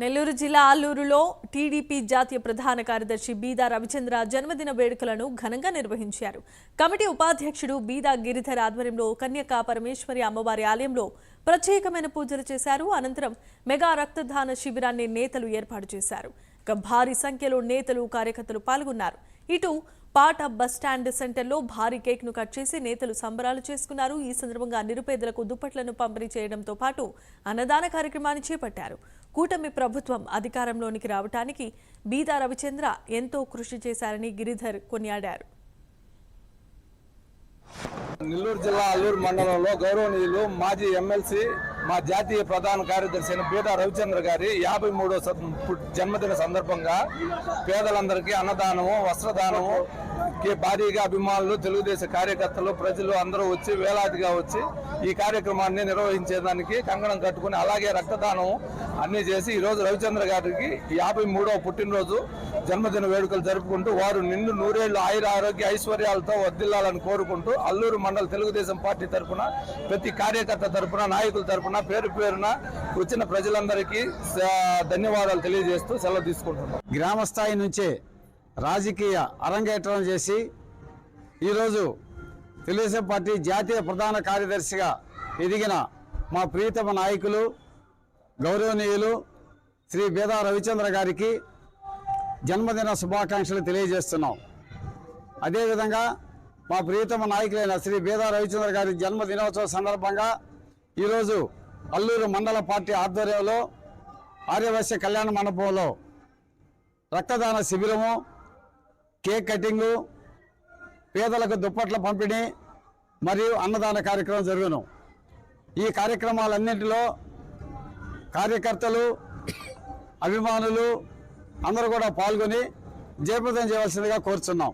నెల్లూరు జిల్లా ఆలూరులో టీడీపీ జాతీయ ప్రధాన కార్యదర్శి బీదా రవిచంద్ర జన్మదిన వేడుకలను ఘనంగా నిర్వహించారు. కమిటీ ఉపాధ్యక్షుడు బీదా గిరిధర్ ఆధ్వర్యంలో కన్యకా పరమేశ్వరి అమ్మవారి ఆలయంలో ప్రత్యేకమైన పూజలు చేశారు. అనంతరం మెగా రక్తదాన శిబిరాన్ని నేతలు ఏర్పాటు చేశారు. ఇక భారీ సంఖ్యలో నేతలు కార్యకర్తలు పాల్గొన్నారు. ఇటు పాట బస్టాండ్ సెంటర్లో భారీ కేక్ను కట్ చేసి నేతలు సంబరాలు చేసుకున్నారు. ఈ సందర్భంగా నిరుపేదలకు దుప్పట్లను పంపిణీ చేయడంతో పాటు అన్నదాన కార్యక్రమాన్ని చేపట్టారు. కూటమి ప్రభుత్వం అధికారంలోనికి రావటానికి బీదా రవిచంద్ర ఎంతో కృషి చేశారని గిరిధర్ కొనియాడారు. నెల్లూరు జిల్లా అల్లూరు మండలంలో గౌరవనీయులు మాజీ ఎమ్మెల్సీ మా జాతీయ ప్రధాన కార్యదర్శి అయిన పీట రవిచంద్ర గారి యాభై మూడో జన్మదిన సందర్భంగా పేదలందరికీ అన్నదానము వస్త్రదానము భారీగా అభిమానులు తెలుగుదేశం కార్యకర్తలు ప్రజలు అందరూ వచ్చి వేలాదిగా వచ్చి ఈ కార్యక్రమాన్ని నిర్వహించేదానికి కంగణం కట్టుకుని అలాగే రక్తదానం అన్నీ చేసి ఈరోజు రవిచంద్ర గారికి యాభై మూడవ పుట్టినరోజు. జన్మదిన వేడుకలు జరుపుకుంటూ వారు నిండు నూరేళ్ళు ఆయుర ఆరోగ్య ఐశ్వర్యాలతో వర్దిల్లాలని కోరుకుంటూ అల్లూరు మండల తెలుగుదేశం పార్టీ తరఫున ప్రతి కార్యకర్త తరఫున నాయకుల తరఫున పేరు పేరున వచ్చిన ప్రజలందరికీ ధన్యవాదాలు తెలియజేస్తూ సెలవు తీసుకుంటున్నాం. గ్రామ స్థాయి నుంచే రాజకీయ అరంగేట్రం చేసి ఈరోజు తెలుగుదేశం పార్టీ జాతీయ ప్రధాన కార్యదర్శిగా ఎదిగిన మా ప్రియతమ నాయకులు గౌరవనీయులు శ్రీ బేదా రవిచంద్ర గారికి జన్మదిన శుభాకాంక్షలు తెలియజేస్తున్నాం. అదేవిధంగా మా ప్రియతమ నాయకులైన శ్రీ బేదా రవిచంద్ర గారి జన్మదినోత్సవ సందర్భంగా ఈరోజు అల్లూరు మండల పార్టీ ఆధ్వర్యంలో ఆర్యవశ్య కళ్యాణ మండపంలో రక్తదాన శిబిరము కేక్ కటింగు పేదలకు దుప్పట్ల పంపిణీ మరియు అన్నదాన కార్యక్రమం జరుగును. ఈ కార్యక్రమాలన్నింటిలో కార్యకర్తలు అభిమానులు అందరూ కూడా పాల్గొని జయప్రదం చేయవలసిందిగా కోరుచున్నాం.